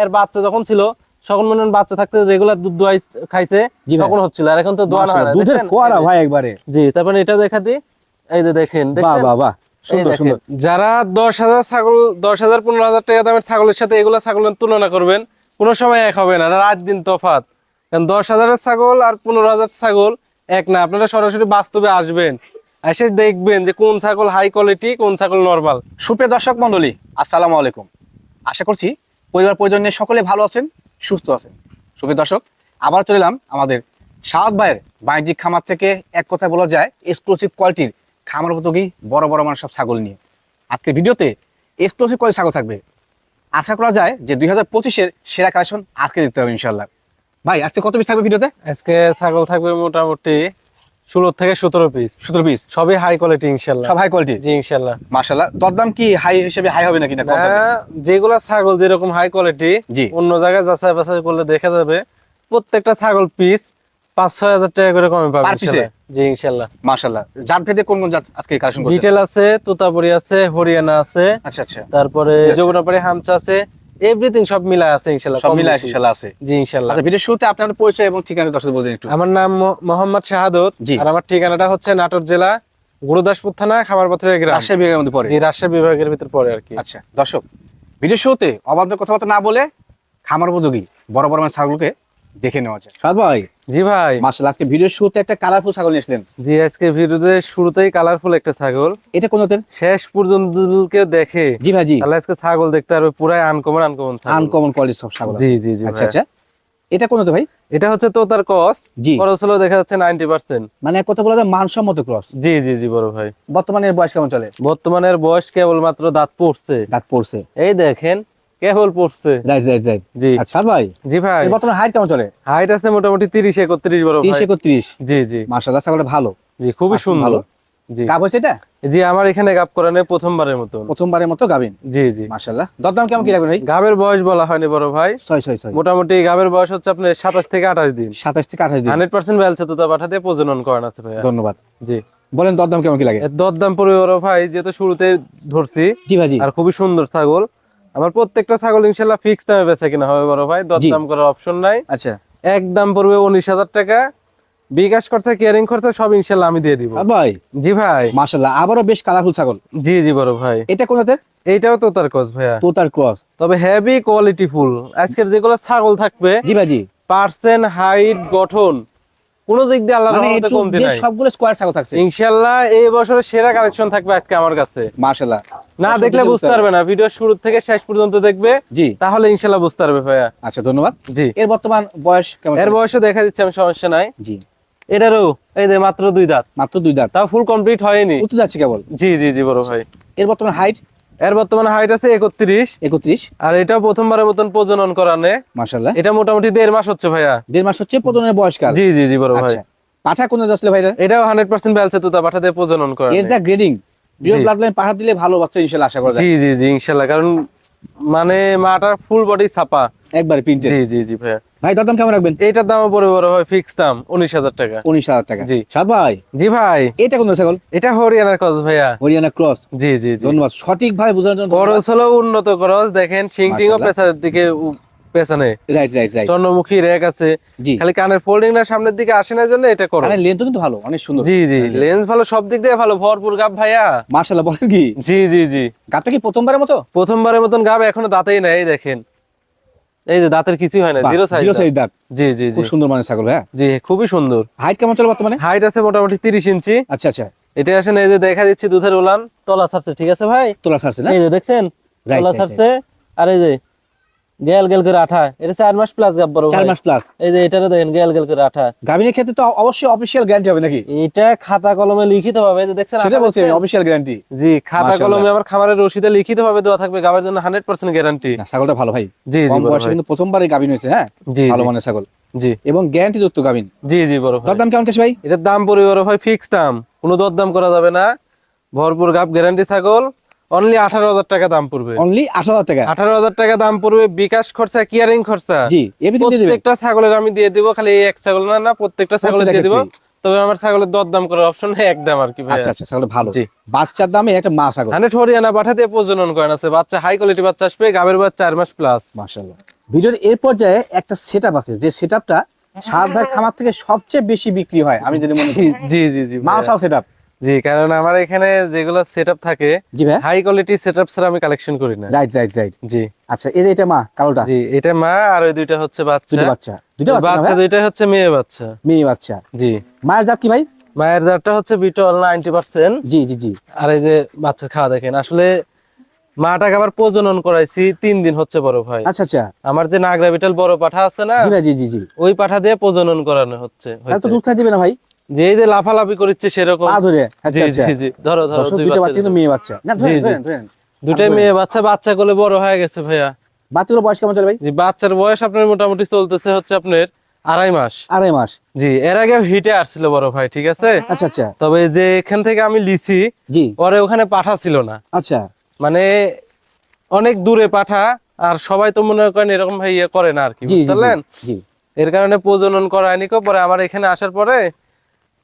এর বাচ্চা যখন ছিল সকল মনে বাচ্চা থাকতে রেগুলার দুধ দোয়াই খাইছে তখন হচ্ছিল। আর এখন তো হয় না দুধের? ফোয়ারা ভাই একবারে। জি তারপরে এটা দেখা দি এই যে দেখেন বাহ বাহ বাহ যারা দশ হাজার ছাগল দশ হাজার পনেরো হাজার টাকা দামের ছাগলের সাথে এগুলা ছাগলের তুলনা করবেন কোনো সময় এক হবে না রাত দিন তফাৎ। কারণ দশ হাজারের ছাগল আর পনেরো হাজার ছাগল এক না আপনারা সরাসরি বাস্তবে আসবেন এসে দেখবেন যে কোন ছাগল হাই কোয়ালিটি কোন ছাগল নর্মাল সুপ্রিয় দর্শক মন্ডলী আসসালামু আলাইকুম। আশা করছি পরিবার পরিজন নিয়ে সকলে ভালো আছেন, সুস্থ আছেন। সুপ্রিয় দর্শক আবার চলে এলাম আমাদের সাহাদ ভাইয়ের বাণিজ্যিক খামার থেকে এক কথা বলা যায় এক্সক্লুসিভ কোয়ালিটির খামার উপযোগী বড় বড় মানুষ সব ছাগল নিয়ে। আজকে ভিডিওতে এক্সক্লুসিভ কোয়ালিটি ছাগল থাকবে। আশা করা যায় যে দুই হাজার পঁচিশের সেরা কালেকশন আজকে দেখতে হবে ইনশাল্লাহ ভাই, আজকে কত পিস থাকবে ভিডিওতে? আজকে ছাগল থাকবে মোটামুটি ষোলো থেকে সতেরো পিস সতেরো পিস সবই হাই কোয়ালিটি ইনশাল্লাহ। সব হাই কোয়ালিটি জি ইনশাল্লাহ দরদাম কি হাই হিসেবে হাই হবে নাকি না? হ্যাঁ, যেগুলা ছাগল যেরকম হাই কোয়ালিটি জি। অন্য জায়গায় যাচাই বাছাই করলে দেখা যাবে প্রত্যেকটা ছাগল পিস পাঁচ ছয় হাজার টাকা করে কমে? ইনশাল্লাহ। জি ইনশাল্লাহ। মার্শাল্লাহ জাত ভেদে কোন কোন জাত আজকে কালেকশন করছেন? বিটেল আছে তোতাপুরি আছে হরিয়ানা আছে আচ্ছা আচ্ছা। তারপরে আচ্ছা। যমুনাপাড়ি হামচা আছে এভরিথিং সব মিলা আছে ইনশাল্লাহ সব কম মিলে আছে। জি ইনশাল্লাহ আচ্ছা ভিডিও শুরুতে আপনার পরিচয় এবং ঠিকানা দর্শক বলবেন একটু। আমার নাম মোহাম্মদ শাহাদত আর আমার ঠিকানাটা হচ্ছে নাটোর জেলা গুরুদাসপুর থানা গ্রাম। রাজশাহী বিভাগের মধ্যে পড়ে। জি রাজশাহী বিভাগের ভিতর পড়ে আর কি। আচ্ছা দর্শক ভিডিও শুরুতে অবাধ্য কথাবার্তা না বলে খামার উপযোগী বড় বড় ছাগলকে দেখে নেওয়া যায়। সাদ ভাই? জি ভাই। আজকে ভিডিও শুরুতে একটা কালারফুল ছাগল জি আজকে ভিডিওতে শুরুতেই কালারফুল একটা ছাগল। এটা কোন জাতের শেষ পর্যন্ত কেউ দেখে জি ভাই জি। তাহলে আজকে ছাগল দেখতে পারবে পুরাই আনকমন আনকমন ছাগল। আনকমন কোয়ালিটি সব ছাগল জি জি জি আচ্ছা আচ্ছা। এটা কোন ভাই? এটা হচ্ছে তোতার কস জি। খরচ হলো দেখা যাচ্ছে নাইনটি পার্সেন্ট মানে এক কথা বলা যায় মানসম্মত ক্রস। জি জি জি বড় ভাই। বর্তমানে বয়স কেমন চলে? বর্তমানের বয়স কেবল মাত্র দাঁত পড়ছে। দাঁত পড়ছে। এই দেখেন কেবল পড়ছে। Right right right. জি। আচ্ছা ভাই জি ভাই। বর্তমানে হাইট কেমন চলে? হাইট আছে মোটামুটি তিরিশ একত্রিশ বড় তিরিশ ভাই। একত্রিশ? জি জি। ছাগলটা ভালো। জি খুবই আচ্ছা, সুন্দর। ভালো। জি। গাব এটা? জি আমার এখানে করানো প্রথমবারের মতো প্রথমবারের মতো গাবিন? জি জি। দরদাম কেমন কি রাখবেন ভাই? গাবের বয়স বলা হয়নি বড় ভাই। ছয় ছয় ছয়। মোটামুটি গাবের বয়স হচ্ছে আপনার সাতাশ থেকে আঠাশ দিন। সাতাশ থেকে আঠাশ দিন। হান্ড্রেড পার্সেন্ট বেলছে তো পাঠা দিয়ে প্রজনন করান আছে ভাইয়া। ধন্যবাদ। জি। বলেন দরদাম কেমন কি লাগে? দরদাম পড়বে বড় ভাই যেহেতু শুরুতে ধরছি। জি ভাই আর খুবই সুন্দর ছাগল। আমার প্রত্যেকটা ছাগল ইনশাল্লাহ ফিক্স দামে বেচা কিনা হবে বড় ভাই দরদাম করার অপশন নাই। আচ্ছা। এক দাম পড়বে উনিশ হাজার টাকা। বিকাশ খরচা কেয়ারিং খরচা সব ইনশাল্লাহ আমি দিয়ে দিব। ভাই। জি ভাই। মার্শাল্লাহ আবারও বেশ কালারফুল ছাগল। জি জি বড় ভাই। এটা কোন জাতের? এইটাও তো তার কস ভাইয়া। তোতার ক্রস তবে হেভি কোয়ালিটি ফুল। আজকের যেগুলো ছাগল থাকবে জি ভাই জি। পার্সেন্ট হাইট গঠন। কোন দিক দিয়ে আল্লাহ মানে রহমতে কমতি নাই। সবগুলো স্কোয়ার ছাগল থাকছে। ইনশাল্লাহ এই বছরের সেরা কালেকশন থাকবে আজকে আমার কাছে। মার্শাল্লাহ না দেখলে বুঝতে পারবে না ভিডিও শুরু থেকে শেষ পর্যন্ত দেখবে জি। তাহলে ইনশাল্লাহ বুঝতে পারবে ভাইয়া। আচ্ছা ধন্যবাদ। জি। এর বর্তমান বয়স কেমন এর চলে? বয়সে দেখা দিচ্ছে আমি সমস্যা নাই। জি। এটারও এই যে মাত্র দুই দাঁত। মাত্র দুই দাঁত। তাও ফুল কমপ্লিট হয়নি। উঠতে যাচ্ছে কেবল? জি জি জি বড় ভাই। এর বর্তমান হাইট এর বর্তমানে হাইট আছে একত্রিশ। একত্রিশ। আর এটা প্রথমবারের মতন প্রজনন করানে মাসাল্লাহ এটা মোটামুটি দেড় মাস হচ্ছে ভাইয়া। দেড় মাস হচ্ছে প্রজনের বয়সকাল জি জি জি বড় ভাই। আচ্ছা। পাঠা কোন আসলে ভাইরা? এটাও হান্ড্রেড পার্সেন্ট বেলছে তো পাঠাতে প্রজনন করা এর যা গ্রেডিং ব্লাড লাইন পাঠা দিলে ভালো বাচ্চা ইনশাল্লাহ আশা করা যায়। জি জি জি ইনশাল্লাহ। কারণ মানে মাটার ফুল বডি ছাপা। একবারে প্রিন্টেড। জি জি জি ভাইয়া। ভাই দরদাম কেমন রাখবেন? পড়ে বড় ভাই ফিক্স দাম উনিশ হাজার টাকা। উনিশ হাজার টাকা। জি। ভাই? জি ভাই। এটা কোন ছাগল? এটা হরিয়ানার কস ভাইয়া। হরিয়ানা ক্রস। জি জি জি। ধন্যবাদ। সঠিক বোঝানোর জন্য খরচ হলো উন্নত খরচ। দেখেন সিং টিং ও মাশাআল্লাহ। পেছনের দিকে পেছনে। রাইট রাইট রাইট চন্দ্রমুখী রেক আছে। খালি কানের ফোল্ডিং না সামনের দিকে আসে না জন্য এটা করো। লেন্থ কিন্তু ভালো অনেক সুন্দর। জি জি লেন্স ভালো সব দিক দিয়ে ভালো ভরপুর গাব ভাইয়া। মার্শাল্লাহ বলেন কি? জি জি জি। গাবটা কি প্রথমবারের মতো? প্রথমবারের মতন গাব এখনও দাঁতেই নাই দেখেন। এই যে দাঁতের কিছুই হয় না জিরো সাইজ জিরো সাইজ দাঁত। জি জি খুব সুন্দর মানের ছাগল হ্যাঁ? জি খুবই সুন্দর। হাইট কেমন চলে বর্তমানে? হাইট আছে মোটামুটি তিরিশ ইঞ্চি। আচ্ছা আচ্ছা। এটা আসেন এই যে দেখা দিচ্ছি দুধের উলান তলা ছাড়ছে ঠিক আছে ভাই? তলা ছাড়ছে না? এই যে দেখছেন? তলা ছাড়ছে। আর এই যে গেল গেল করে আঠা। এটা চার মাস প্লাস গাব বড় চার মাস প্লাস এই যে এটারও দেখেন গেল গেল করে আঠা। গাভিনের ক্ষেত্রে তো অবশ্যই অফিসিয়াল গ্যারান্টি হবে নাকি? এটা খাতা কলমে লিখিত ভাবে যে দেখছেন সেটা বলছি? অফিসিয়াল গ্যারান্টি জি খাতা কলমে আমার খামারের রসিদে লিখিত ভাবে দেওয়া থাকবে গাবের জন্য হান্ড্রেড পার্সেন্ট গ্যারান্টি ছাগলটা ভালো ভাই। জি জি কম বয়সে কিন্তু প্রথমবারই গাভিন হয়েছে হ্যাঁ? জি ভালো মানের ছাগল। জি। এবং গ্যারান্টি যুক্ত গাভিন। জি জি বড় ভাই। দরদাম কেমন কেছে ভাই? এটার দাম পড়বে বড় ভাই ফিক্স দাম। কোনো দরদাম করা যাবে না। ভরপুর গাব গ্যারান্টি ছাগল। অনলি আঠারো হাজার টাকা দাম পড়বে। অনলি আঠারো হাজার টাকা। আঠারো হাজার টাকা দাম পড়বে বিকাশ খরচা কিয়ারিং খরচা। জি প্রত্যেকটা ছাগলের আমি দিয়ে দিব খালি এক ছাগল না না প্রত্যেকটা দিয়ে দিব। তবে আমার ছাগলের দরদাম করার অপশন একদম আর কি আচ্ছা আচ্ছা ছাগল ভালো। জি। বাচ্চার দামে একটা মা ছাগল। হান্ড্রেড হরিয়ানা পাঠাতে প্রজনন করেন আছে বাচ্চা হাই কোয়ালিটি বাচ্চা আসবে গাবের বাচ্চা চার মাস প্লাস মাশাআল্লাহ। ভিডিওর এর পর্যায়ে একটা সেট আছে যে সেট আপটা সাত ভাইয়ের খামার থেকে সবচেয়ে বেশি বিক্রি হয় আমি যদি মনে করি। জি জি জি ভাইয়া। মাউসাও সেট আপ জি কারণ আমার এখানে যেগুলো সেটআপ থাকে জি ভাই। হাই কোয়ালিটি সেটআপ ছাড়া আমি কালেকশন করি না। রাইট রাইট রাইট জি। আচ্ছা এই যে এটা মা কালোটা? জি এটা মা আর ওই দুইটা হচ্ছে বাচ্চা। বাচ্চা। বাচ্চা বাচ্চা? দুইটা হচ্ছে মেয়ে বাচ্চা। মেয়ে বাচ্চা। জি। মায়ের জাত কি ভাই? মায়ের জাতটা হচ্ছে বিটল নাইনটি পার্সেন্ট জি জি জি। আর এই যে বাচ্চার খাওয়া দেখেন আসলে মাটাকে আবার প্রজনন করাইছি তিন দিন হচ্ছে বড় ভাই। আচ্ছা আচ্ছা। আমার যে নাগরা বিটল বড় পাঠা আছে না জি জি জি ওই পাঠা দিয়ে প্রজনন করানো হচ্ছে তো দুধ খাই দিবে না ভাই? যে এই যে লাফালাফি করছে সেরকম। ধরে জি আচ্ছা। ধরো বাচ্চা কিন্তু মেয়ে বাচ্চা। দুটাই মেয়ে বাচ্চা বাচ্চা গুলো বড় হয়ে গেছে ভাইয়া। বাচ্চাগুলো বয়স কেমন চলে ভাই? বাচ্চার বয়স আপনার মোটামুটি চলতেছে হচ্ছে আপনার আড়াই মাস। আড়াই মাস। জি এর আগে হিটে আসছিল বড় ভাই ঠিক আছে? আচ্ছা আচ্ছা। তবে যে এখান থেকে আমি লিছি জি। পরে ওখানে পাঠা ছিল না। আচ্ছা। মানে অনেক দূরে পাঠা আর সবাই তো মনে করেন এরকম ভাই ইয়ে করে না আর কি বুঝলেন এর কারণে প্রজনন করায়নি কো পরে আমার এখানে আসার পরে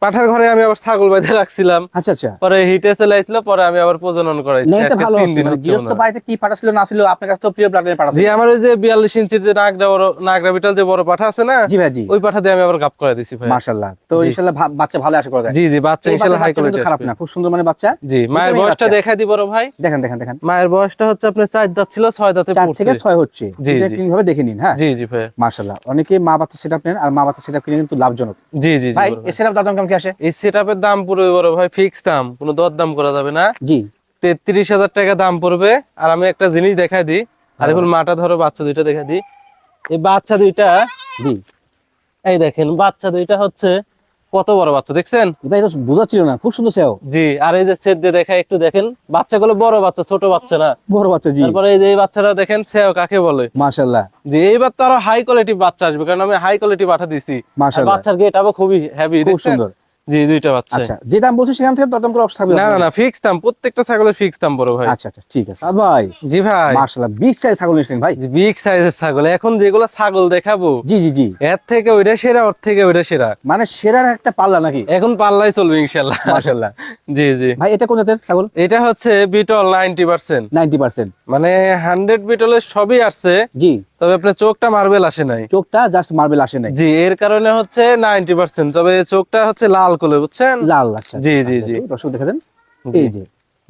পাঠার ঘরে আমি আবার ছাগল বেঁধে রাখছিলাম। আচ্ছা আচ্ছা। পরে হিটে চলে আসছিল পরে আমি আবার প্রজনন ভালো। মানে হচ্ছে গৃহস্থ বাড়িতে কি পাঠা ছিল না ছিল আপনার কাছে তো প্রিয় ব্লাডের পাঠা জি আমার ওই যে বিয়াল্লিশ ইঞ্চির যে নাগরা বড় নাগরা বিটাল যে বড় পাঠা আছে না জি ভাই জি। ওই পাঠা দিয়ে আমি আবার গাপ করে দিছি ভাই। মাশাআল্লাহ। তো ইনশাআল্লাহ বাচ্চা ভালো আশা করা যায়। জি জি বাচ্চা ইনশাআল্লাহ হাই কোয়ালিটি খারাপ না খুব সুন্দর মানে বাচ্চা। জি মায়ের বয়সটা বাচ্চা। দেখা বড় ভাই। দেখেন দেখেন দেখেন। মায়ের বয়সটা হচ্ছে আপনার চার দাঁত ছিল ছয় দাঁতে পড়ছে। থেকে ছয় হচ্ছে। এটা কীভাবে দেখে নিন হ্যাঁ? জি জি ভাই। মাশাআল্লাহ। অনেকে মা বাচ্চা সেটআপ নেন আর মা বাচ্চা সেটআপ কিনে কিন্তু লাভজনক। জি জি ভাই সেটআপ দাম কি আসে? এই সেটআপের দাম পুরো বড় ভাই ফিক্স দাম কোনো দর দাম করা যাবে না। জি। তেত্রিশ হাজার টাকা দাম পড়বে। আর আমি একটা জিনিস দেখাই দিই আর এখন মাটা ধরো বাচ্চা দুইটা দেখা দিই। এই বাচ্চা দুইটা জি। এই দেখেন বাচ্চা দুইটা হচ্ছে কত বড় বাচ্চা দেখছেন? ভাই তো বোঝাচ্ছিল না খুব সুন্দর সেও জি আর এই যে ছেদ দিয়ে দেখা একটু দেখেন বাচ্চাগুলো বড় বাচ্চা ছোট বাচ্চা না? বড় বাচ্চা জি। তারপরে এই যে এই বাচ্চারা দেখেন সেও কাকে বলে? মাশাআল্লাহ। যে এইবার তো আরও হাই কোয়ালিটি বাচ্চা আসবে কারণ আমি হাই কোয়ালিটি পাঠা দিছি। মাশাআল্লাহ। বাচ্চার গেট আবার খুবই হেভি খুব সুন্দর। জি দুইটা বাচ্চা। আচ্ছা যে দাম বলছো সেখান থেকে তদন্ত করে অবস্থা থাকবে না না না ফিক্স দাম প্রত্যেকটা ছাগলের ফিক্স দাম বড় ভাই। আচ্ছা আচ্ছা ঠিক আছে। ভাই জি ভাই। মাশাআল্লাহ বিগ সাইজ ছাগল নিয়েছেন ভাই। বিগ সাইজের ছাগল। এখন যেগুলো ছাগল দেখাবো জি জি জি। এর থেকে ওইটা সেরা ওর থেকে ওইটা সেরা। মানে সেরার একটা পাল্লা নাকি? এখন পাল্লাই চলবে ইনশাল্লাহ মাশাআল্লাহ। জি জি। ভাই এটা কোন জাতের ছাগল? এটা হচ্ছে Beetal ninety percent ninety percent মানে হান্ড্রেড বিটলের সবই আসছে। জি। তবে আপনার চোখটা মার্বেল আসে নাই। চোখটা জাস্ট মার্বেল আসে নাই। জি এর কারণে হচ্ছে নাইনটি পার্সেন্ট তবে চোখটা হচ্ছে লাল কোলে বুঝছেন? লাল আচ্ছা। জি, জি, জি। দর্শক দেখে দেন। এই যে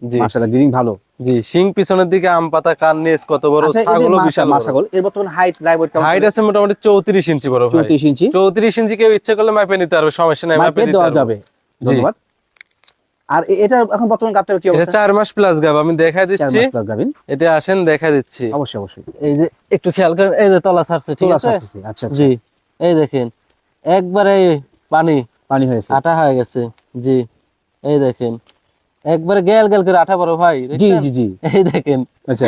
জি। মাশাআল্লাহ ভালো। জি শিং পিছনের দিকে আম পাতা কান নেস কত বড় আচ্ছা মা- বিশাল ছাগল এর বর্তমান হাইট হাইট আছে মোটামুটি চৌত্রিশ ইঞ্চি বড় ভাই। 34 ইঞ্চি। চৌত্রিশ ইঞ্চি কেউ ইচ্ছে করলে মাপে নিতে পারবে সমস্যা নাই মাপে দেওয়া যাবে। ধন্যবাদ। আর এটা এখন বর্তমান গাবটা কি অবস্থা? এটা 4 মাস প্লাস গাব আমি দেখাই দিচ্ছি। 4 মাস প্লাস গাবিন এটা আসেন দেখাই দিচ্ছি। অবশ্যই অবশ্যই। এই যে একটু খেয়াল করেন এই যে তলা ছাড়ছে ঠিক আছে? আচ্ছা আচ্ছা। জি এই দেখেন একবারে পানি। পানি হয়েছে। আটা হয়ে গেছে জি এই দেখেন। একবারে গেল গেল করে আঠা বড় ভাই জি জি জি। এই দেখেন আচ্ছা।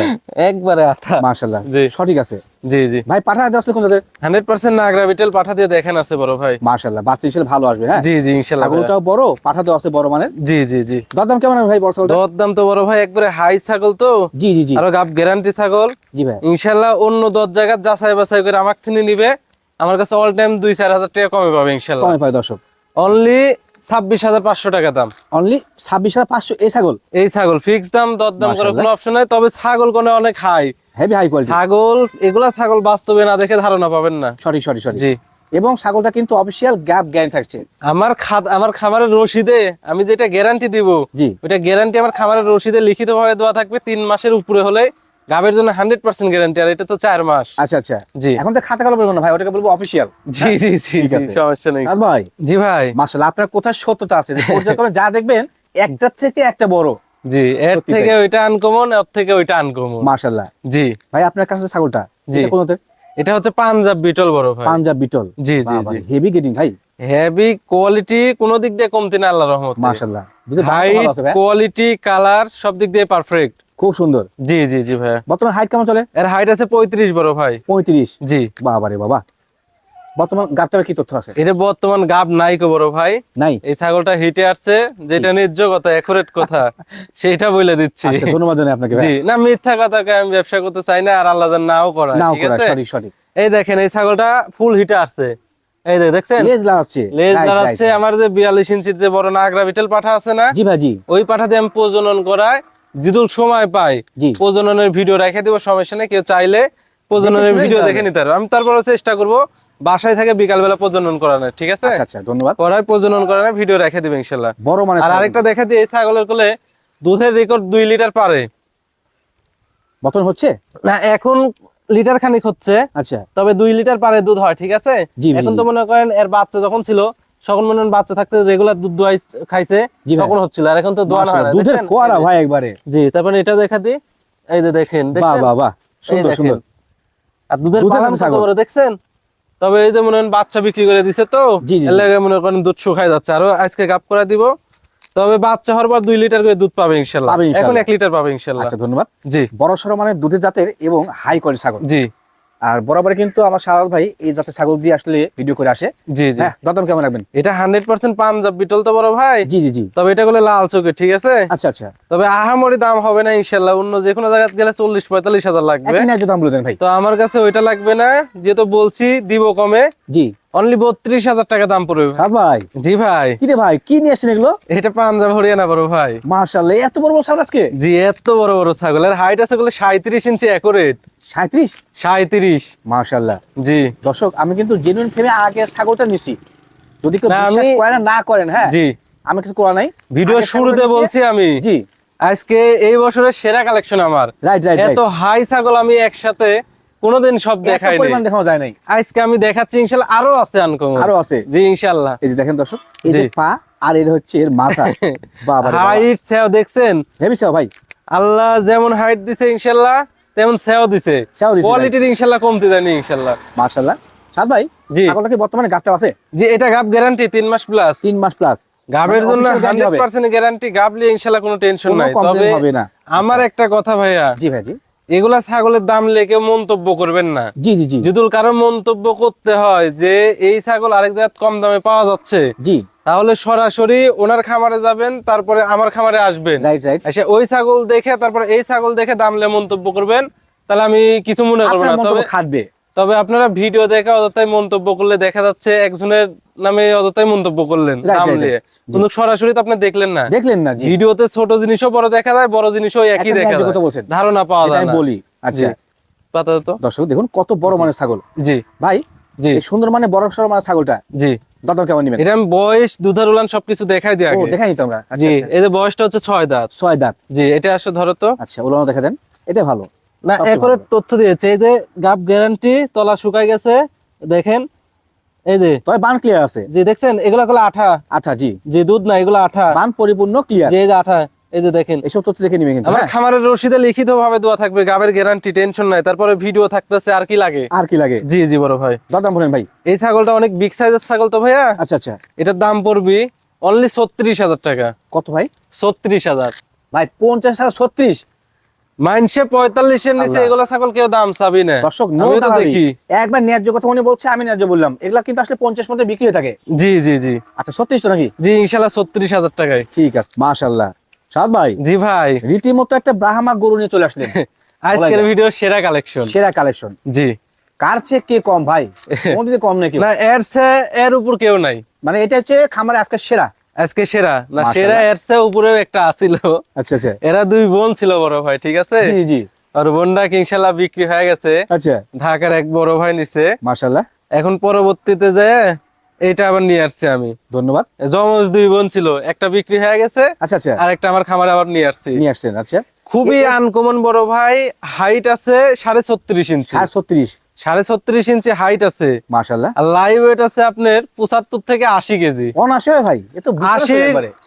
একবারে আঠা। মাশাআল্লাহ। জি। সঠিক আছে। জি জি। ভাই পাঠা দেওয়া আসলে কোন হান্ড্রেড পার্সেন্ট নাগরা বিটেল পাঠা দিয়ে দেখেন আছে বড় ভাই। মাশাআল্লাহ বাচ্চা হিসেবে ভালো আসবে হ্যাঁ? জি জি ইনশাল্লাহ ছাগলটাও বড় পাঠা দেওয়া আছে বড় মানের? জি জি জি। দরদাম কেমন ভাই বড় ছাগলটা দর দাম তো বড় ভাই একবারে হাই ছাগল তো। জি জি জি। আরও গাব গ্যারান্টি ছাগল। জি ভাই। ইনশাল্লাহ অন্য দশ জায়গা যাচাই বাছাই করে আমার থেকে নিবে। আমার কাছে অল টাইম দুই চার হাজার টাকা কমে পাবে ইনশাল্লাহ কমে পায় দর্শক। অনলি ছাব্বিশ হাজার পাঁচশো টাকা দাম। অনলি ছাব্বিশ হাজার পাঁচশো এই ছাগল? এই ছাগল ফিক্স দাম করার কোনো অপশন নাই তবে ছাগল কোনে অনেক হাই হেভি হাই কোয়ালিটি ছাগল এগুলা ছাগল বাস্তবে না দেখে ধারণা পাবেন না। সরি সরি সরি জি। এবং ছাগলটা কিন্তু অফিসিয়াল গ্যাপ গ্যারান্টি থাকছে। আমার খাদ আমার খামারের রসিদে আমি যেটা গ্যারান্টি দিব জি। ওইটা গ্যারান্টি আমার খামারের রসিদে লিখিত ভাবে দেওয়া থাকবে তিন মাসের উপরে হলে গাবের জন্য হান্ড্রেড পার্সেন্ট গ্যারান্টি আর এটা তো চার মাস। আচ্ছা আচ্ছা। জি। এখন তো খাতা কলম বলব না ভাই ওটাকে বলব অফিসিয়াল জি জি জি। সমস্যা নেই। ভাই জি ভাই। মাসাল্লাহ আপনার কোথায় সত্যতা আছে? যে পর্যায়ক্রমে যা দেখবেন একটার থেকে একটা বড়। জি এর থেকে ওইটা আনকমন এর থেকে ওইটা আনকমন জি। ভাই আপনার কাছে ছাগলটা জি। কোনোতে? এটা হচ্ছে পাঞ্জাব বিটল বড় ভাই। পাঞ্জাব বিটল। জি জি হেভি গেটিং ভাই হেভি কোয়ালিটি কোনো দিক দিয়ে কমতি না আল্লাহ রহমত। হাইট ভাই। কোয়ালিটি কালার সব দিক দিয়ে পারফেক্ট খুব সুন্দর। জি জি জি ভাই বর্তমান হাইট কেমন চলে? এর হাইট আছে পঁয়ত্রিশ বড় ভাই। পঁয়ত্রিশ? জি। বাবা রে বাবা। বর্তমান গাবটার কি তথ্য আছে? এটা বর্তমান গাব নাই কো বড় ভাই। নাই? এই ছাগলটা হিটে আসছে যেটা ন্যায্য কথা একুরেট কথা সেইটা বলে দিচ্ছি। আচ্ছা ধন্যবাদ জানাই আপনাকে জি না মিথ্যা কথাকে আমি ব্যবসা করতে চাই না আর আল্লাহ যেন নাও করা নাও করা সঠিক সঠিক। এই দেখেন এই ছাগলটা ফুল হিটে আসছে। এই দেখ দেখছেন? লেজ লাগাচ্ছে। লেজ right, আমার যে বিয়াল্লিশ ইঞ্চির যে বড় নাগরা বিটেল পাঠা আছে না জি ভাই জি। ওই পাঠা দিয়ে আমি প্রজনন করাই যিদুল সময় পাই প্রজননের ভিডিও রেখে দিব সমস্যা নেই কেউ চাইলে প্রজননের ভিডিও দেখে। নিতে পারবে। আমি তারপরে চেষ্টা করব বাসায় থেকে বিকালবেলা প্রজনন করানোর ঠিক আছে? আচ্ছা আচ্ছা ধন্যবাদ। পড়ায় প্রজনন করানোর ভিডিও রেখে দিবে ইনশাল্লাহ। বড় মানে আর আরেকটা দেখা এই ছাগলের কোলে দুধের রেকর্ড দুই লিটার পারে। বর্তমান হচ্ছে? না এখন লিটার খানিক হচ্ছে আচ্ছা। তবে দুই লিটার পারে দুধ হয় ঠিক আছে? এখন তো মনে করেন এর বাচ্চা যখন ছিল তখন মনে বাচ্চা থাকতে রেগুলার দুধ দোয়াই খাইছে। তখন হচ্ছিল আর এখন তো হয় না দুধের? ফোয়ারা ভাই একবারে। জি তারপরে এটা দেখা দিই এই যে দেখেন বাহ বাহ বাহ সুন্দর সুন্দর। আর দুধের পালান কত বড় দেখছেন? তবে এই যে মনে করেন বাচ্চা বিক্রি করে দিছে তো এর লাগে মনে করেন দুধ শুকায় যাচ্ছে। আরও আজকে গাপ করে দিব। তবে বাচ্চা হওয়ার পর দুই লিটার করে দুধ পাবে ইনশাল্লাহ এখন এক লিটার পাবে ইনশাল্লাহ আচ্ছা ধন্যবাদ। জি। বড় সড়ো মানে দুধের জাতের এবং হাই কোয়ালিটি ছাগল। জি। আর বরাবর কিন্তু আমার শাহরুখ ভাই এই জাতের ছাগল দিয়ে আসলে ভিডিও করে আসে। জি জি। গতম কেমন রাখবেন? এটা হান্ড্রেড পার্সেন্ট পাঞ্জাব বিটল তো বড় ভাই। জি জি জি। তবে এটা গুলো লাল চোখে ঠিক আছে? আচ্ছা আচ্ছা। তবে আহামরি দাম হবে না ইনশাল্লাহ অন্য যে কোনো জায়গায় গেলে চল্লিশ পঁয়তাল্লিশ হাজার লাগবে। দাম বলে দেন ভাই। তো আমার কাছে ওইটা লাগবে না। যেহেতু বলছি দিব কমে। জি। অনলি বত্রিশ হাজার টাকা দাম পড়বে। হ্যাঁ ভাই। জি ভাই। কি রে ভাই কি নিয়ে আসছেন এগুলো? এটা পাঞ্জাব হরিয়ানা বড় ভাই। মার্শাল্লাহ এত বড় বড় ছাগল আজকে? জি এত বড় বড় ছাগলের হাইট আছে বলে সাঁত্রিশ ইঞ্চি অ্যাকুরেট সাঁত্রিশ সাঁত্রিশ মার্শাল্লাহ জি। দর্শক আমি কিন্তু জেনুইন ফেমে আগে ছাগলটা নিছি। যদি কেউ বিশ্বাস করেন না করেন হ্যাঁ? জি। আমি কিছু করা নাই। ভিডিও শুরুতে বলছি আমি। জি। আজকে এই বছরের সেরা কালেকশন আমার। রাইট রাইট এত হাই ছাগল আমি একসাথে কোনোদিন সব দেখাইনি পরিমাণ দেখানো যায় নাই। আজকে আমি দেখাচ্ছি ইনশাল্লাহ আরও আছে আনকমন আরও আছে? জি ইনশাল্লাহ। এই যে দেখেন দর্শক এই যে পা আর এর হচ্ছে এর মাথা। বাবা। হাইট সেও দেখছেন? হেভি সেও ভাই। আল্লাহ যেমন হাইট দিছে ইনশাল্লাহ তেমন সেও দিছে। কোয়ালিটির ইনশাল্লাহ কমতে যায়নি ইনশাল্লাহ। মার্শাল্লাহ সাদ ভাই জি। ছাগলটা কি বর্তমানে গাবটা আছে? জি এটা গাব গ্যারান্টি তিন মাস প্লাস তিন মাস প্লাস গাবের মানে জন্য official guarantee হান্ড্রেড হবে? পার্সেন্ট গ্যারান্টি গাবলি ইনশাল্লাহ কোনো টেনশন নাই। তবে হবে না। আমার আচ্ছা। একটা কথা ভাইয়া। জি ভাই জি। এগুলা ছাগলের দাম লেখে মন্তব্য করবেন না। জি জি জি। যদি কারও মন্তব্য করতে হয় যে এই ছাগল আরেক জায়গায় কম দামে পাওয়া যাচ্ছে জি। তাহলে সরাসরি ওনার খামারে যাবেন তারপরে আমার খামারে আসবেন। রাইট রাইট ওই ছাগল দেখে তারপরে এই ছাগল দেখে দাম লে মন্তব্য করবেন তাহলে আমি কিছু মনে করব না। তবে খাটবে। তবে আপনারা ভিডিও দেখে অযথাই মন্তব্য করলে দেখা যাচ্ছে একজনের নামে অযথাই মন্তব্য করলেন। কিন্তু সরাসরি তো আপনি দেখলেন না। দেখলেন না ভিডিওতে ছোট জিনিসও বড় দেখা যায় বড় জিনিসও একই দেখা যায়। ধারণা পাওয়া যায় বলি আচ্ছা। পাতা তো। দর্শক দেখুন কত বড় মানের ছাগল। জি। ভাই জি। সুন্দর মানে বড় সড় মানের ছাগলটা জি। দাদা কেমন নিবেন? এটা বয়স দুধার উলান সবকিছু দেখাই দিই আগে। আচ্ছা জি আচ্ছা। এই যে বয়সটা হচ্ছে ছয় দাঁত। জি এটা আসলে ধরো তো। আচ্ছা উলানো দেখা দেন এটা ভালো। না ভালো। তথ্য দিয়েছে এই যে গাব গ্যারান্টি তলা শুকাই গেছে দেখেন এই যে। তবে বান ক্লিয়ার আছে। জি দেখছেন এগুলা গুলো আঠা। আচ্ছা জি। যে দুধ না এগুলো আঠা। বান পরিপূর্ণ ক্লিয়ার যে আঠা এই যে দেখেন। এসব তথ্য দেখে নিবেন কিন্তু আমার হ্যাঁ? খামারের রসিদে লিখিত ভাবে দেওয়া থাকবে গাবের গ্যারান্টি টেনশন নাই তারপরে ভিডিও থাকতেছে আর কি লাগে? আর কি লাগে? জি জি বড় ভাই। বলেন ভাই। এই ছাগলটা অনেক বিগ সাইজের ছাগল তো ভাইয়া। আচ্ছা আচ্ছা। এটার দাম পড়বি অনলি ছত্রিশ হাজার টাকা। কত ভাই? ছত্রিশ হাজার। ভাই পঞ্চাশ টাকা ছত্রিশ? মাইনসে পঁয়তাল্লিশের নিচে। এগুলা ছাগল কেউ দাম চাবি না। দর্শক। দেখি। একবার ন্যায্য কথা উনি বলছে আমি ন্যায্য বললাম। এগুলা কিন্তু আসলে পঞ্চাশ মধ্যে বিক্রি হয়ে থাকে। জি জি জি। আচ্ছা ছত্রিশ নাকি? জি ইনশাল্লাহ ছত্রিশ হাজার টাকায়। ঠিক আছে মাশাল্লাহ সাদ ভাই জি ভাই। রীতিমতো একটা ব্রাহ্মা গরু নিয়ে চলে আসলেন। আজকের ভিডিও সেরা কালেকশন সেরা কালেকশন জি। কার চেয়ে কে কম ভাই? কোনদিকে কম নাকি না এর এর উপর কেউ নাই। মানে এটা হচ্ছে খামারে আজকে সেরা। আজকে সেরা। না সেরা এর সে উপরেও একটা আছিল। আচ্ছা আচ্ছা। এরা দুই বোন ছিল বড় ভাই ঠিক আছে? জি জি। আর বোনটা ইনশাল্লাহ বিক্রি হয়ে গেছে। আচ্ছা। ঢাকার এক বড় ভাই নিছে। মাশাল্লাহ এখন পরবর্তীতে যে এটা আবার নিয়ে আসছি আমি। ধন্যবাদ। জমজ দুই বোন ছিল একটা বিক্রি হয়ে গেছে আচ্ছা আচ্ছা। আর একটা আমার খামারে আবার নিয়ে আসছি। নিয়ে আসছেন আচ্ছা। খুবই আনকমন বড় ভাই হাইট আছে সাড়ে ছত্রিশ ইঞ্চি ছত্রিশ। সাড়ে ছত্রিশ ইঞ্চি হাইট আছে। মাশাল্লাহ লাইভ ওয়েট আছে আপনার পঁচাত্তর থেকে আশি কেজি। অনাশে ভাই আশি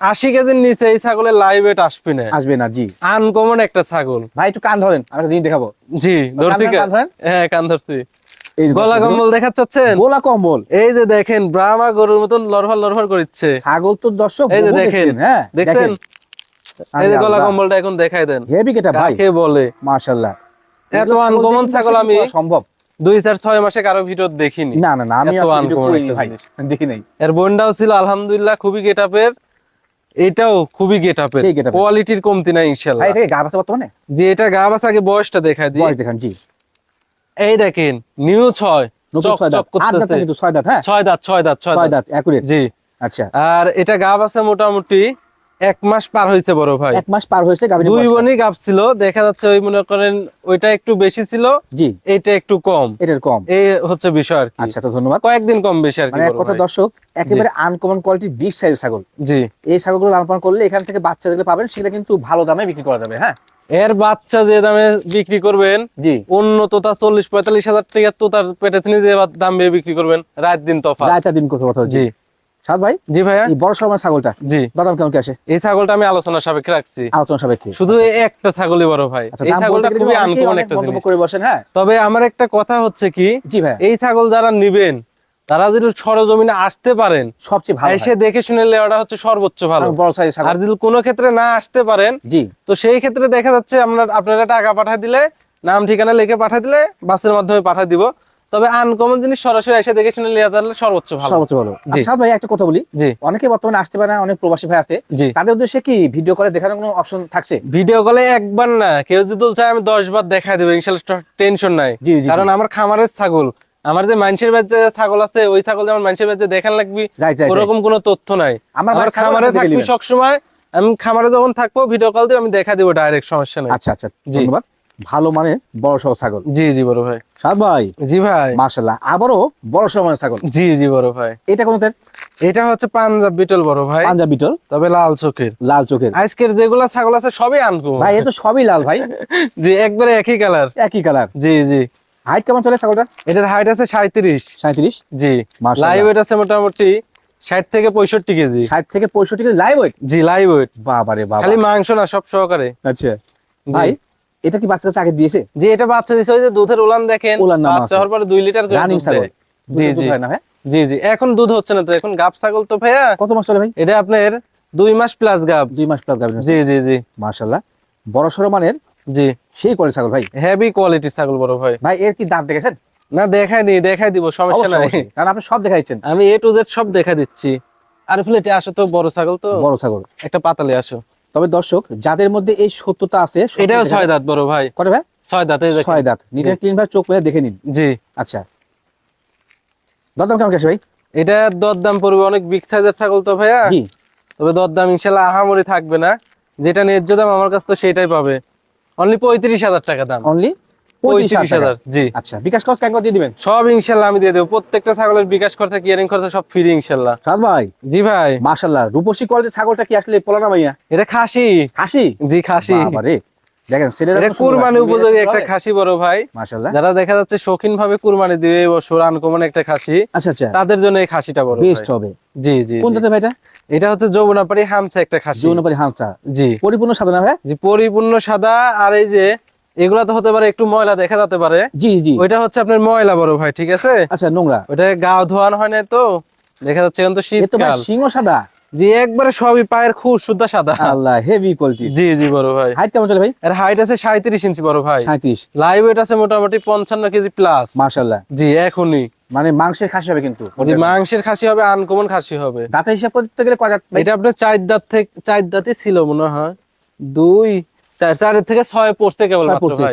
আশি কেজির নিচে এই ছাগলের লাইভ ওয়েট আসবে না। আসবে না জি। আনকমন একটা ছাগল। ভাই একটু কান ধরেন আমি দেখাবো। জি ধরছি। হ্যাঁ কান ধরছি। গলা কম্বল দেখাচ্ছেন গোলা কম্বল। এই যে দেখেন ব্রাহ্মা গরুর মতন লড়ফর লড়ফর করছে ছাগল তো দর্শক এই যে দেখেন, হ্যাঁ দেখছেন? এই যে গলা কম্বলটা এখন দেখাই দেন। হেভি কেটা ভাই। কাকে বলে? মাশাল্লাহ এত এগুলো ছাগল আমি- সম্ভব। দুই চার ছয় মাসে কারও ভিডিও দেখিনি। না না না আমি ভাই দেখি নাই এর বোনটাও ছিল আলহামদুলিল্লাহ খুবই গেট আপের এটাও খুবই গেট আপের। কোয়ালিটির কমতি নাই ইনশাল্লাহ। ভাই এটা আছে বর্তমানে? যে এটা গা বাস আগে বয়সটা দেখাই দিই। বয়স দেখান জি। এই দেখেন নিউ ছয়। নতুন চক ছয় দাঁত। ছয় দাঁত ছয় দাঁত দাঁত জি। আচ্ছা। আর এটা গা বাসে মোটামুটি এক মাস পার হয়েছে বড় ভাই। এক মাস পার হয়েছে দুই বয়সটা। বনি গাব ছিল দেখা যাচ্ছে ওই মনে করেন ওইটা একটু বেশি ছিল জি। এইটা একটু কম। এটার কম। এই হচ্ছে বিষয় আর কি। আচ্ছা তো ধন্যবাদ। কয়েকদিন কম বেশি আর কি মানে কথা দর্শক একেবারে আনকমন কোয়ালিটির বিগ সাইজ ছাগল। জি। এই ছাগলগুলো লালন করলে এখান থেকে বাচ্চা যেগুলো পাবেন সেটা কিন্তু ভালো দামে বিক্রি করা যাবে হ্যাঁ? এর বাচ্চা যে দামে বিক্রি করবেন জি। অন্য তোতা চল্লিশ পঁয়তাল্লিশ হাজার টাকা তোতার পেটে তিনি যে দাম বিক্রি করবেন রাত দিন তফাৎ। রায়তা দিন কথা জি। সাদ ভাই? জি ভাইয়া। বড় সরমার ছাগলটা? জি। দাম কেমন কি আসে এই ছাগলটা আমি আলোচনা সাপেক্ষে রাখছি। আলোচনা সাপেক্ষে। শুধু একটা ছাগলই বড় ভাই। আচ্ছা এই ছাগলটা খুবই আনকমন একটা জিনিস। করে বসেন হ্যাঁ? তবে আমার একটা কথা হচ্ছে কি জি ভাই এই ছাগল যারা নিবেন তারা যদি সরজমিনে আসতে পারেন সবচেয়ে ভালো এসে দেখে শুনে নেওয়াটা হচ্ছে সর্বোচ্চ ভালো। আর যদি কোনো ক্ষেত্রে না আসতে পারেন জি। তো সেই ক্ষেত্রে দেখা যাচ্ছে আমরা আপনারা টাকা পাঠিয়ে দিলে নাম ঠিকানা লিখে পাঠিয়ে দিলে বাসের মাধ্যমে পাঠিয়ে দিব। তবে আনকমন জিনিস সরাসরি এসে দেখে শুনে লিয়া তাহলে সর্বোচ্চ ভালো। সর্বোচ্চ ভালো। আচ্ছা ভাই একটা কথা বলি। জি। অনেকে বর্তমানে আসতে পারে না অনেক প্রবাসী ভাই আছে। তাদের উদ্দেশ্যে কি ভিডিও করে দেখানোর কোনো অপশন থাকছে? ভিডিও কলে একবার না। কেউ যদি চায় আমি দশ বার দেখাই দেবো ইনশাল্লাহ টেনশন নাই। কারণ আমার খামারের ছাগল। আমার যে মানুষের বাচ্চা ছাগল আছে ওই ছাগল যেমন মানুষের বাচ্চা দেখান লাগবি ওরকম কোনো তথ্য নাই। আমার খামারে থাকবি সবসময়। আমি খামারে যখন থাকব ভিডিও কল দিয়ে আমি দেখা দিব ডাইরেক্ট সমস্যা নাই। আচ্ছা আচ্ছা। ধন্যবাদ। ভালো মানের বড় সহ ছাগল। জি জি বড় ভাই। সাদ ভাই? জি ভাই। মাশাল্লাহ আবারও বড় সড়ো মানের ছাগল। জি জি বড় ভাই। এটা কোন এটা হচ্ছে পাঞ্জাব বিটল বড় ভাই। পাঞ্জাব বিটল। তবে লাল চোখের। লাল চোখের। আজকের যেগুলা ছাগল আছে সবই আনকো। ভাই এ তো সবই লাল ভাই। জি একবারে একই কালার। একই কালার। জি জি। হাইট কেমন চলে ছাগলটা? এটার হাইট আছে সাঁত্রিশ সাঁত্রিশ জি। লাইভ ওয়েট আছে মোটামুটি ষাট থেকে পঁয়ষট্টি কেজি। ষাট থেকে পঁয়ষট্টি কেজি লাইভ ওয়েট জি লাইভ ওয়েট বাবা রে বাবা। খালি মাংস না সব সহকারে। আচ্ছা। ভাই এটা কি বাচ্চা আগে দিয়েছে? জি এটা বাচ্চা দিছে ওই যে দুধের উলান দেখেন বাচ্চা হওয়ার পরে দুই লিটার করে রানিং দুধ ছাগল। দেয়। জি জি। হয় না ভাই জি জি। এখন দুধ হচ্ছে না তো এখন গাব ছাগল তো ভাইয়া। কত মাস চলে ভাই? এটা আপনার দুই মাস প্লাস গাব। দুই মাস প্লাস গাভিন জি জি জি। মাশাল্লাহ বড় সড়ো মানের জি। সেই করে ছাগল ভাই? হেভি কোয়ালিটির ছাগল বড় ভাই। ভাই এর কি দাঁত দেখেছেন? না দেখাই দিই দেখাই দিব সমস্যা নাই। কারণ আপনি সব দেখাইছেন। আমি এ টু জেড সব দেখা দিচ্ছি। আর প্লেটে আসো তো বড় ছাগল তো। বড় ছাগল। একটা পাতালে আসো। তবে দর্শক যাদের মধ্যে এই সত্যতা আছে এটাও ছয় দাঁত বড় ভাই। করে ভাই? ছয় দাঁত ছয় দাঁত। নিটের ক্লিন ভাই চোখ দেখে নিন। জি। আচ্ছা। দরদাম কেমন ভাই? এটা দরদাম পড়বে অনেক বিগ সাইজের ছাগল তো ভাইয়া। জি। তবে দরদাম ইনশাল্লাহ আহামরি থাকবে না। যেটা ন্যায্য দাম আমার কাছে তো সেটাই পাবে। অনলি পঁয়ত্রিশ হাজার টাকা দাম। অনলি পঁয়ত্রিশ পঁয়ত্রিশ হাজার হাজার জি। আচ্ছা বিকাশ কষ্ট একবার দিয়ে দিবেন? সব ইনশাল্লাহ আমি দিয়ে দেবো। প্রত্যেকটা ছাগলের বিকাশ খরচা কিয়ারিং খরচা সব ফ্রি ইনশাল্লাহ। সাদ ভাই? জি ভাই। মাশাল্লাহ রূপসী কোয়ালিটির ছাগলটা কি আসলে পোলানা ভাইয়া? এটা খাসি। খাসি? জি খাসি। দেখেন ছেলেরা কুরবানি উপযোগী একটা খাসি বড় ভাই। মাশাল্লাহ যারা দেখা যাচ্ছে শৌখিন ভাবে কুরবানি দিবে এই বছর আনকমন একটা খাসি। আচ্ছা আচ্ছা। তাদের জন্য এই খাসিটা বড় বেস্ট হবে। জি জি কোন। ভাইটা? এটা হচ্ছে যৌবনাপাড়ি হামসা একটা খাসি। জীবনপারি হামসা জি। পরিপূর্ণ সাধনা ভাই? জি পরিপূর্ণ সাদা আর এই যে এগুলা তো হতে পারে একটু ময়লা দেখা যেতে পারে। জি জি। ওইটা হচ্ছে আপনার ময়লা বড় ভাই ঠিক আছে? আচ্ছা নোংরা। ওইটা গা ধোয়ানো হয় না তো দেখা যাচ্ছে এখন তো শীতকাল। সিংহ সাদা? জি একবারে সবই পায়ের খুব শুদ্ধ সাদা। আল্লাহ হেভি কোয়ালিটি জি জি বড় ভাই। হাইট কেমন চলে ভাই? এর হাইট আছে সাঁত্রিশ ইঞ্চি বড় ভাই। সাঁত্রিশ লাইভ ওয়েট আছে মোটামুটি পঞ্চান্ন কেজি প্লাস মাশাল্লাহ জি এখনই। মানে মাংসের খাসি হবে কিন্তু। জি মাংসের খাসি হবে আনকমন খাসি হবে। দাঁতের হিসাব করতে গেলে কয় দাঁত এটা আপনার চার দাঁত থেকে চার দাঁতই ছিল মনে হয়। দুই চার থেকে ছয় পড়ছে কেবল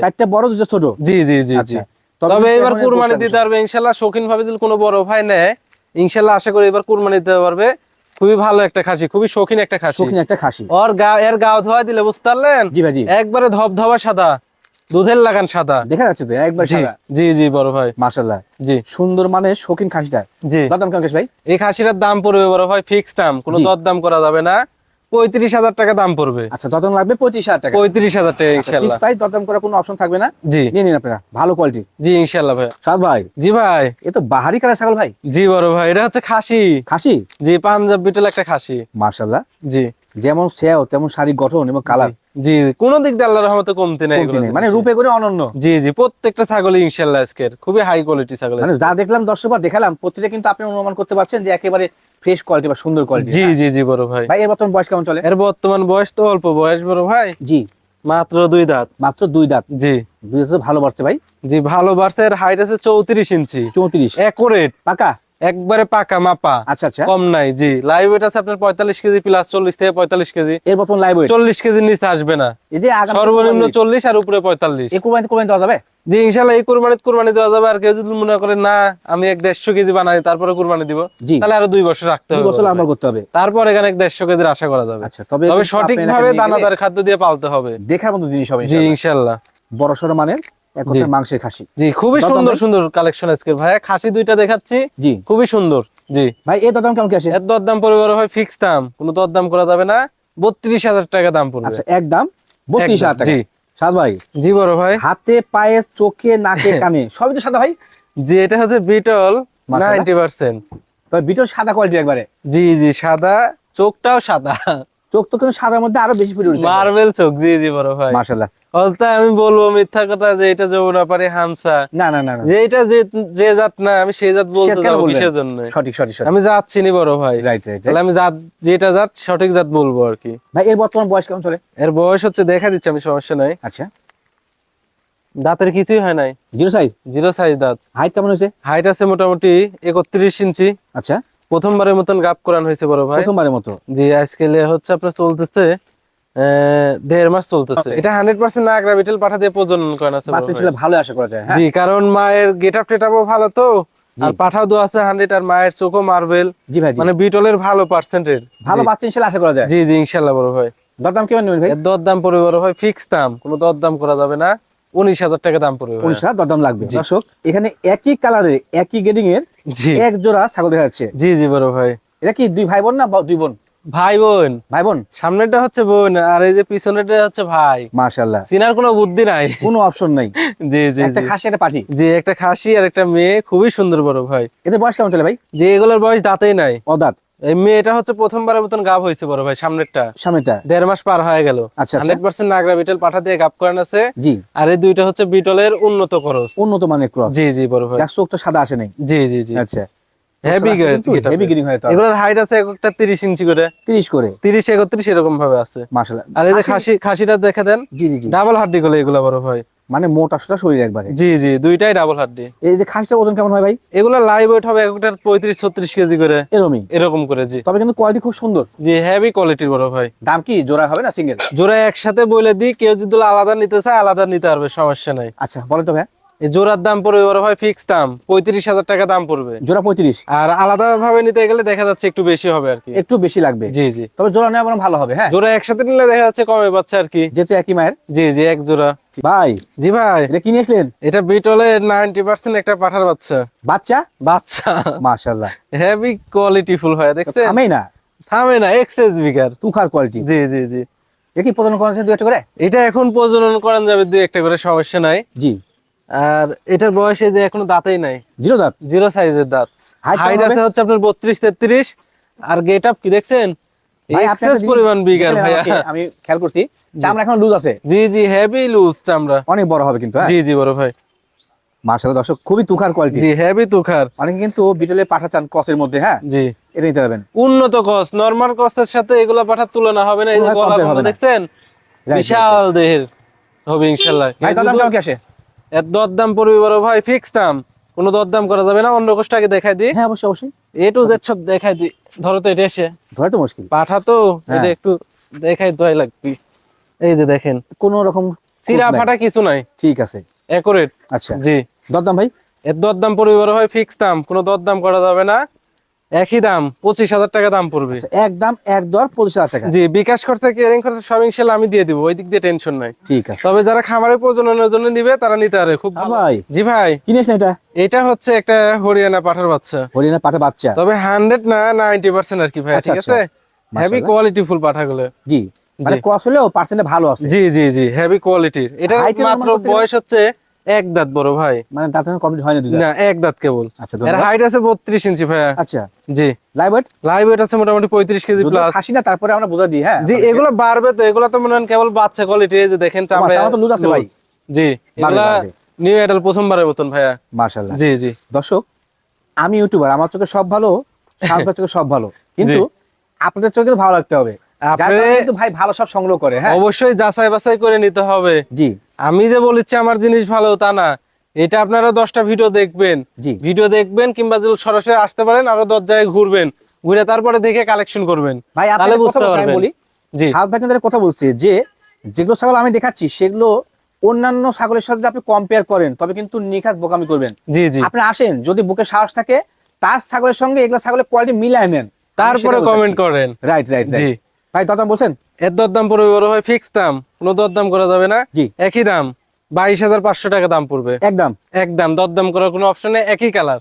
চারটে বড় দুটো ছোট? জি জি জি জি। আচ্ছা। তবে এবার কুরবানি দিতে পারবে ইনশাল্লাহ শৌখিন ভাবে যদি কোনো বড় ভাই নেয় ইনশাল্লাহ আশা করি এবার কুরবানি দিতে পারবে। খুবই ভালো একটা খাসি খুবই শৌখিন একটা খাসি। শৌখিন একটা খাসি। ওর গা এর গাও ধোয়া দিলে বুঝতে পারলেন? জি ভাই একবারে ধবধবা সাদা দুধের লাগান সাদা। দেখা যাচ্ছে তো একবার জি জি জি বড় ভাই। মাশাল্লাহ জি। সুন্দর মানে শৌখিন খাসিটা। জি। দাম কেমন ভাই? এই খাসিটার দাম পড়বে বড় ভাই ফিক্স দাম। কোনো। দর দাম করা যাবে না। পঁয়ত্রিশ হাজার টাকা দাম পড়বে। আচ্ছা দরদাম লাগবে পঁয়ত্রিশ হাজার টাকা। পঁয়ত্রিশ হাজার টাকা ইনশাল্লাহ। প্রাইস দরদাম করার কোনো অপশন থাকবে না? জি। নিয়ে নিন আপনারা ভালো কোয়ালিটি জি ইনশাল্লাহ ভাই। সাদ ভাই। জি ভাই। এ তো বাহারি ছাগল ভাই। জি বড় ভাই এটা হচ্ছে খাসি। খাসি? জি পাঞ্জাব বিটল একটা খাসি। মার্শাল্লাহ জি। যেমন সেও তেমন শাড়ি গঠন এবং কালার জি কোন দিক দিয়ে আল্লাহর রহমতে কমতি নেই মানে রূপে করে অনন্য। জি জি প্রত্যেকটা ছাগলই আজকের খুবই হাই কোয়ালিটি ছাগল মানে যা দেখলাম দেখালাম প্রতিটা কিন্তু আপনি অনুমান করতে পারছেন যে একেবারে ফ্রেশ কোয়ালিটি বা সুন্দর কোয়ালিটি জি জি জি বড় ভাই। ভাই এর বর্তমান বয়স কেমন চলে? এর বর্তমান বয়স তো অল্প বয়স বড় ভাই। জি। মাত্র দুই দাঁত। মাত্র দুই দাঁত। জি। দুই দাঁত ভালো বাড়ছে ভাই। জি ভালো বাড়ছে এর হাইট আছে চৌত্রিশ ইঞ্চি। চৌত্রিশ। একুরেট পাকা? একবারে পাকা মাপা। আচ্ছা আচ্ছা। কম নাই জি। লাইভ ওয়েট আছে আপনার পঁয়তাল্লিশ কেজি প্লাস চল্লিশ থেকে পঁয়তাল্লিশ কেজি। এর বর্তমান লাইভ ওয়েট চল্লিশ কেজির নিচে আসবে না। এই যে সর্বনিম্ন চল্লিশ আর উপরে পঁয়তাল্লিশ। কুরবানি কুরবানি দেওয়া যাবে? জি ইনশাল্লাহ এই কুরবানি কুরবানি দেওয়া যাবে। আর কেউ যদি মনে করে না আমি এক দেড়শো কেজি বানাই তারপরে কুরবানি দিব তাহলে আরও দুই বছর রাখতে হবে। বছর লম্বা করতে হবে। তারপর এখানে এক দেড়শো কেজির আশা করা যাবে। আচ্ছা তবে সঠিক ভাবে দানাদার খাদ্য দিয়ে পালতে হবে। দেখার মতো জিনিস হবে জি ইনশাল্লাহ বড় সড়ো মানের এক মাংসের খাসি। জি খুবই সুন্দর সুন্দর কালেকশন আজকে। ভাইয়া খাসি দুইটা দেখাচ্ছি। জি। খুবই সুন্দর। জি। ভাই এর দাম কেমন কি আসে এর দরদাম পরিবার হয় ফিক্স দাম। কোনো দরদাম করা যাবে না। বত্রিশ হাজার টাকা দাম পড়বে। আচ্ছা একদম বত্রিশ হাজার টাকা। জি। সাদ ভাই। জি বড় ভাই। হাতে পায়ে চোখে নাকে কানে সবই তো সাদা ভাই? জি এটা হচ্ছে বিটল মাশাআল্লাহ। নাইনটি পার্সেন্ট তবে বিটল সাদা কোয়ালিটি একবারে। জি জি সাদা। চোখটাও সাদা। চোখ তো কিন্তু সাদার মধ্যে আরও বেশি ফুটে উঠছে। মার্বেল চোখ জি জি বড় ভাই। মাশাআল্লাহ। আমি বলব মিথ্যা কথা যে এটা যমুনা পারে হামসা না না না যে এটা যে যে জাত না আমি সেই জাত বলতে কিসের জন্য? সঠিক সঠিক আমি জাত চিনি বড় ভাই। রাইট রাইট তাহলে আমি জাত যেটা জাত সঠিক জাত বলব আর কি। ভাই এর বর্তমান বয়স কেমন চলে? এর বয়স হচ্ছে দেখা দিচ্ছে আমি সমস্যা নাই। আচ্ছা। দাঁতের কিছুই হয় নাই। জিরো সাইজ জিরো সাইজ দাঁত। হাইট কেমন হয়েছে? হাইট আছে মোটামুটি একত্রিশ ইঞ্চি। আচ্ছা। প্রথমবারের মতন গাপ করান হয়েছে বড় ভাই। প্রথমবারের মতো। জি আজকে হচ্ছে আপনার চলতেছে আহ, দেড় মাস চলতেছে। এটা হান্ড্রেড পার্সেন্ট নাগরা বিটেল পাঠা দিয়ে প্রজনন করেন আছে বাচ্চা ছেলে ভালো আশা করা যায় হ্যাঁ? জি কারণ মায়ের গেট আপ টেট ভালো তো আর পাঠাও দো আছে হান্ড্রেড আর মায়ের চোখও মার্বেল জি ভাই মানে বিটলের ভালো পার্সেন্টের ভালো বাচ্চা আশা করা যায়। জি জি ইনশাল্লাহ বড় ভাই। দরদাম কেমন নেবেন ভাই? পড়বে বড় ফিক্স দাম। কোনো দর দাম করা যাবে না। উনিশ হাজার টাকা দাম পড়বে ভাই। উনিশ হাজার দরদাম লাগবে। দর্শক এখানে একই কালারের একই এর এক জোড়া ছাগল দেখা যাচ্ছে। জি জি বড় ভাই। এটা কি দুই ভাই বোন না দুই বোন? ভাই বোন। ভাই বোন? সামনেরটা হচ্ছে বোন আর এই যে পিছনেরটা হচ্ছে ভাই। মাশাআল্লাহ। চিনার কোনো বুদ্ধি নাই। কোনো অপশন নাই। জি জি একটা খাসি একটা পাঠি জি একটা খাসি আর একটা মেয়ে খুবই সুন্দর বড় ভাই। এদের বয়স কেমন চলে ভাই? যে এগুলোর বয়স দাঁতেই নাই। অদাত। এই মেয়েটা হচ্ছে প্রথমবারের মতন গাব হয়েছে বড় ভাই সামনেরটা। সামনেটা দেড় মাস পার হয়ে গেল। আচ্ছা আচ্ছা। হান্ড্রেড পার্সেন্ট নাগরা বিটল পাঠা দিয়ে গাপ করান আছে। জি। আর এই দুইটা হচ্ছে বিটলের উন্নত খরচ উন্নত মানের ক্রস। জি জি বড় ভাই। চোখটা সাদা আসে নাই। জি জি জি। আচ্ছা। হেভি হেভি গ্রিং হয় এগুলোর হাইট আছে একটা তিরিশ ইঞ্চি করে। 30 করে? তিরিশ একত্রিশ এরকম ভাবে আছে। মাশাআল্লাহ আর এই যে খাসি? খাসিটা দেখে দেন। জি জি জি। ডাবল হাড্ডি গুলো এগুলা বড় ভাই। মানে মোটা সোটা শরীর একবারে। জি জি দুইটাই ডাবল হাড্ডি এই যে খাসটা ওজন কেমন হয় ভাই? এগুলো লাইভ ওয়েট হবে একটা পঁয়ত্রিশ ছত্রিশ কেজি করে। এরকমই এরকম করে জি। তবে কিন্তু কোয়ালিটি খুব সুন্দর। জি হেভি কোয়ালিটির বড় ভাই। দাম কি জোড়া হবে না সিঙ্গেল জোড়া একসাথে বলে দিই কেউ যদি আলাদা নিতে চায় আলাদা নিতে পারবে সমস্যা নাই। আচ্ছা বলে তো ভাই জোড়ার দাম পড়বে বড় ভাই ফিক্স দাম পঁয়ত্রিশ হাজার টাকা দাম পড়বে। জোড়া পঁয়ত্রিশ। আর আলাদা ভাবে নিতে গেলে দেখা যাচ্ছে একটু বেশি হবে আর কি। একটু বেশি লাগবে। জি জি। তবে জোড়া নেওয়া ভালো হবে হ্যাঁ? জোড়া একসাথে নিলে দেখা যাচ্ছে কমে পাচ্ছে আর কি। যেহেতু একই মায়ের। জি জি এক জোড়া। ভাই। জি ভাই। এটা কিনে আসলেন? এটা নাইনটি পার্সেন্ট একটা পাঠার বাচ্চা। বাচ্চা? বাচ্চা। মাশাআল্লাহ। হেভি কোয়ালিটি ফুল হয় দেখছেন? থামেই না। থামে না এক্সেস বিকার তুখার কোয়ালিটি জি জি জি। দেখি প্রদান করা আছে দু একটা করে? এটা এখন প্রজনন করান যাবে দুই একটা করে সমস্যা নাই। জি। আর এটার বয়সে যে এখনও দাঁতেই নাই। জিরো দাঁত? জিরো সাইজের দাঁত। হাইট আছে হচ্ছে আপনার বত্রিশ তেত্রিশ। আর গেট আপ কি দেখছেন? এক্সেস পরিমাণ বিগার ভাইয়া। আমি খেয়াল করছি চামড়া এখন লুজ আছে। জি জি হেভি লুজ চামড়া। অনেক বড় হবে কিন্তু হ্যাঁ? জি জি বড় ভাই। মাশাআল্লাহ দর্শক খুবই তুখার কোয়ালিটি জি হেভি তুখার। অনেকে কিন্তু বিটলে পাঠা চান ক্রসের মধ্যে হ্যাঁ? জি। এটা নিতে পারবেন। উন্নত কস নরমাল কসের সাথে এগুলা পাঠার তুলনা হবে না। এই যে গলা হবে দেখছেন? বিশাল দেহের হবে ইনশাল্লাহ। ভাই কেমন কি আসে? এর দরদাম পড়বে বড় ভাই ফিক্স দাম। কোনো দরদাম করা যাবে না অন্য কোষটাকে দেখাই দিই। হ্যাঁ অবশ্যই অবশ্যই। এ টু জেড সব দেখাই দিই। ধরো তো এটা এসে। ধরে তো মুশকিল। পাঠা তো এই হ্যাঁ। একটু দেখাই দোয়াই লাগবে। এই যে দেখেন। কোনো রকম চিরা ফাটা কিছু নাই। ঠিক আছে। একুরেট আচ্ছা। জি। দরদাম ভাই? এর দরদাম বড় ভাই ফিক্স দাম। কোনো দরদাম করা যাবে না। একই দাম পঁচিশ হাজার টাকা দাম পড়বে। আচ্ছা, এক দর পঁচিশ হাজার টাকা। জি বিকাশ খরচা কেয়ারিং খরচা সব ইনশাল্লাহ আমি দিয়ে দিব ওই দিক দিয়ে টেনশন নাই। ঠিক আছে। তবে যারা খামারে প্রজননের জন্য নিবে তারা নিতে পারে খুব হ্যাঁ। ভাই। জি ভাই। এটা? এটা হচ্ছে একটা হরিয়ানা পাঠার বাচ্চা। হরিয়ানা বাচ্চা। তবে হান্ড্রেড না নাইনটি পার্সেন্ট আর কি ভাই আচ্ছা, ঠিক আচ্ছা। আছে? হেভি কোয়ালিটি ফুল পাঠাগুলো। জি। মানে। ক্রস হলেও পার্সেন্টে ভালো আছে। জি জি জি হেভি কোয়ালিটির এটা মাত্র বয়স হচ্ছে এক দাঁত বড় ভাই। মানে দাঁত কমপ্লিট হয় না না এক দাঁত কেবল। আচ্ছা এর হাইট আছে বত্রিশ ইঞ্চি ভাইয়া। আচ্ছা। জি। লাইভ ওয়েট লাইভ ওয়েট আছে মোটামুটি পঁয়ত্রিশ কেজি প্লাস খাসি না তারপরে আমরা বুঝা দিই হ্যাঁ? জি এগুলো বাড়বে তো এগুলো তো মনে হয় কেবল বাচ্চা কোয়ালিটি এই যে দেখেন চামড়া চামড়া তো loose আছে ভাই। জি এগুলা নিউ এডাল প্রথমবারের মতন ভাইয়া। মাশাআল্লাহ। জি জি। দর্শক আমি ইউটিউবার আমার চোখে সব ভালো সাহেবের চোখে সব ভালো। কিন্তু আপনাদের চোখে ভালো লাগতে হবে। আপনি কিন্তু ভাই ভালো সব সংগ্রহ করে হ্যাঁ? অবশ্যই যাচাই বাছাই করে নিতে হবে। জি। আমি যে বলেছি আমার জিনিস ভালো তা না। এটা আপনারা দশটা ভিডিও দেখবেন। জি। ভিডিও দেখবেন কিংবা সরাসরি আসতে পারেন আরও দশ জায়গায় ঘুরবেন। ঘুরে তারপরে দেখে কালেকশন করবেন। ভাই তাহলে বুঝতে পারবেন। বলি জি। সাত ভাই কিন্তু কথা বলছে যে যেগুলো ছাগল আমি দেখাচ্ছি সেগুলো অন্যান্য ছাগলের সাথে আপনি কম্পেয়ার করেন তবে কিন্তু নিখাত বোকামি করবেন। জি জি। আপনি আসেন যদি বুকে সাহস থাকে তার ছাগলের সঙ্গে এগুলো ছাগলের কোয়ালিটি মিলায় নেন। তারপরে কমেন্ট করেন। রাইট রাইট জি। ভাই দাদা বলছেন এর দাম পড়বে বড় হয় ফিক্স দাম কোনো দরদাম করা যাবে না। জি। একই দাম বাইশ হাজার পাঁচশো টাকা দাম পড়বে। একদম। একদম দরদাম করার কোনো অপশন নেই একই কালার